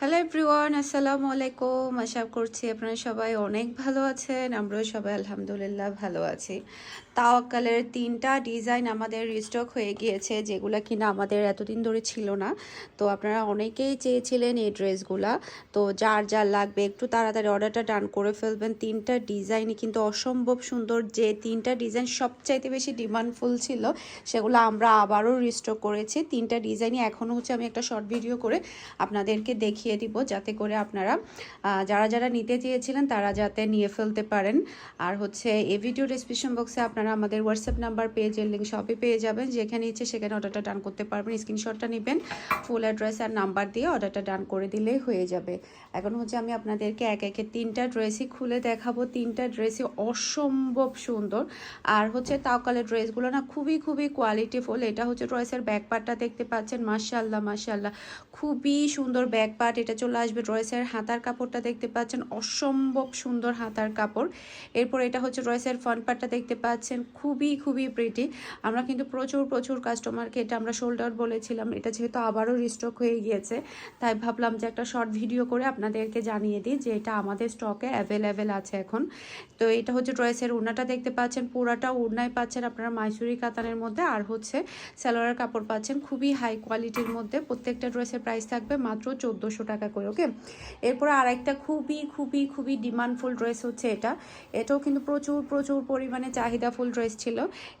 Hello everyone আসসালামু আলাইকুম আশা করছি আপনারা সবাই অনেক ভালো আছেন। আমরাও সবাই আলহামদুলিল্লাহ ভালো আছি। তাওয়াক্কালের তিনটা ডিজাইন আমাদের রিস্টক হয়ে গিয়েছে, যেগুলো কিনা আমাদের এতদিন ধরে ছিল না। তো আপনারা অনেকেই চেয়েছিলেন এই ড্রেসগুলা। তো যার যার লাগবে, একটু তাড়াতাড়ি অর্ডারটা ডান করে ফেলবেন। তিনটা ডিজাইনই কিন্তু অসম্ভব সুন্দর। যে তিনটা ডিজাইন সবচাইতে বেশি ডিমান্ডফুল ছিল, সেগুলো আমরা আবারও রিস্টক করেছি। তিনটা ডিজাইনই এখনও হচ্ছে আমি একটা শর্ট ভিডিও করে আপনাদেরকে দেখিয়ে দিব যাতে করে আপনারা যারা যারা নিতে চেয়েছিলেন তারা যাতে নিয়ে ফেলতে পারেন। আর হচ্ছে এই ভিডিও ডিসক্রিপশন বক্সে আপনারা আমাদের হোয়াটসঅ্যাপ নাম্বার পেজের লিঙ্ক সবই পেয়ে যাবেন। যেখানে ইচ্ছে সেখানে অর্ডারটা ডান করতে পারবেন। স্ক্রিনশটটা নেবেন ফুল অ্যাড্রেস আর নাম্বার দিয়ে অর্ডারটা ডান করে দিলেই হয়ে যাবে। এখন হচ্ছে আমি আপনাদেরকে এক একে তিনটা ড্রেসই খুলে দেখাবো। তিনটা ড্রেসই অসম্ভব সুন্দর। আর হচ্ছে তাওকালের ড্রেসগুলো না খুবই খুবই কোয়ালিটিফুল এটা হচ্ছে ড্রেসের ব্যাক পার্টটা দেখতে পাচ্ছেন। মাশাল্লাহ মার্শাল্লাহ খুবই সুন্দর ব্যাক পার্ট এটা চলে আসবে। ড্রেসের হাতার কাপড়টা দেখতে পাচ্ছেন, অসম্ভব সুন্দর হাতার কাপড়। এরপর এটা হচ্ছে ড্রেসের ফ্রন্ট পার্টটা দেখতে পাচ্ছেন, খুবই খুবই প্রিটি আমরা কিন্তু প্রচুর প্রচুর কাস্টমারকে এটা আমরা আউট বলেছিলাম, এটা যেহেতু আবারও রিস্টক হয়ে গিয়েছে। তাই ভাবলাম যে একটা শর্ট ভিডিও করে আপনাদেরকে জানিয়ে দিই যে এটা আমাদের স্টকে অ্যাভেলেবেল আছে এখন। তো এটা হচ্ছে ড্রেসের উড়নাটা দেখতে পাচ্ছেন, পুরাটা উড়নায় পাচ্ছেন আপনারা মাইসুরি কাতানের মধ্যে। আর হচ্ছে সালোয়ারের কাপড় পাচ্ছেন, খুবই হাই কোয়ালিটির মধ্যে। প্রত্যেকটা ড্রেসের প্রাইস থাকবে মাত্র চোদ্দোশো টাকা করে ওকে এরপরে আরেকটা খুবই খুবই খুবই ডিমান্ডফুল ড্রেস হচ্ছে এটা। এটাও কিন্তু প্রচুর প্রচুর পরিমাণে চাহিদাফুল ড্রেস ছিল।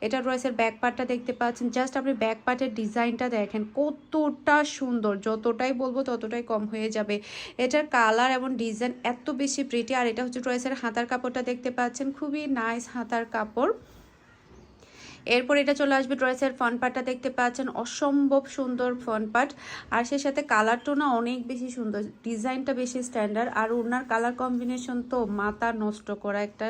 এটা ড্রেসের ব্যাক পার্টটা দেখতে পাচ্ছেন। জাস্ট আপনি ব্যাক পার্টের ডিজাইনটা দেখেন, কতটা সুন্দর। যতটাই বলব ততটাই কম হয়ে যাবে। এটার কালার এবং ডিজাইন এত বেশি প্রিটি আর এটা হচ্ছে ড্রেসের হাতার কাপড়টা দেখতে পাচ্ছেন। খুবই নাইস হাতার কাপড়। এরপর এটা চলে আসবে ড্রেসের ফ্রন্ট পার্টটা দেখতে পাচ্ছেন। অসম্ভব সুন্দর ফ্রন্ট পার্ট। আর সেই সাথে কালারটাও না অনেক বেশি সুন্দর। ডিজাইনটা বেশি স্ট্যান্ডার্ড আর উনার কালার কম্বিনেশন তো মাথা নষ্ট করা একটা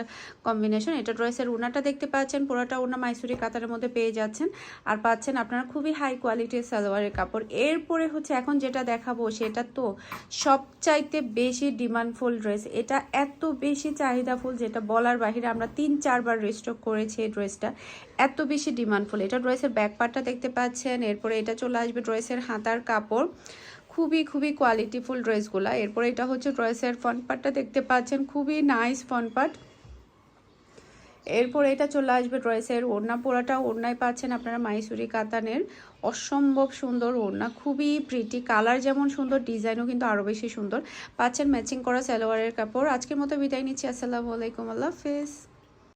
কম্বিনেশন এটা ড্রেসের উনাটা দেখতে পাচ্ছেন। পুরোটা উনা মাইসুরি কাতারের মধ্যে পেয়ে যাচ্ছেন। আর পাচ্ছেন আপনারা খুবই হাই কোয়ালিটির সালোয়ারের কাপড়। এরপরে হচ্ছে এখন যেটা দেখাবো সেটা তো সবচাইতে বেশি ডিমান্ডফুল ড্রেস। এটা এত বেশি চাহিদাফুল যেটা বলার বাহিরে আমরা তিন চারবার রিস্টক করেছি এই ড্রেসটা। এত বেশি ডিমান্ডফুল এটা ড্রেসের ব্যাক পার্টটা দেখতে পাচ্ছেন, এরপরে এটা চলে আসবে ড্রেসের হাতার কাপড়। খুবই খুবই কোয়ালিটিফুল ড্রেসগুলো এরপরে এটা হচ্ছে ড্রেসের ফ্রন্ট পার্টটা দেখতে পাচ্ছেন, খুবই নাইস ফ্রন্ট পার্ট এরপর এটা চলে আসবে ড্রেসের ওড়না পোড়াটা। ওড়নায় পাচ্ছেন আপনারা মাইসুরি কাতানের। অসম্ভব সুন্দর ওড়না, খুবই প্রিটি কালার যেমন সুন্দর ডিজাইনও কিন্তু আরও বেশি সুন্দর। পাচ্ছেন ম্যাচিং করা সালোয়ারের কাপড়। আজকের মতো বিদায় নিচ্ছি। আসসালামু আলাইকুম। আল্লাহ হাফেজ।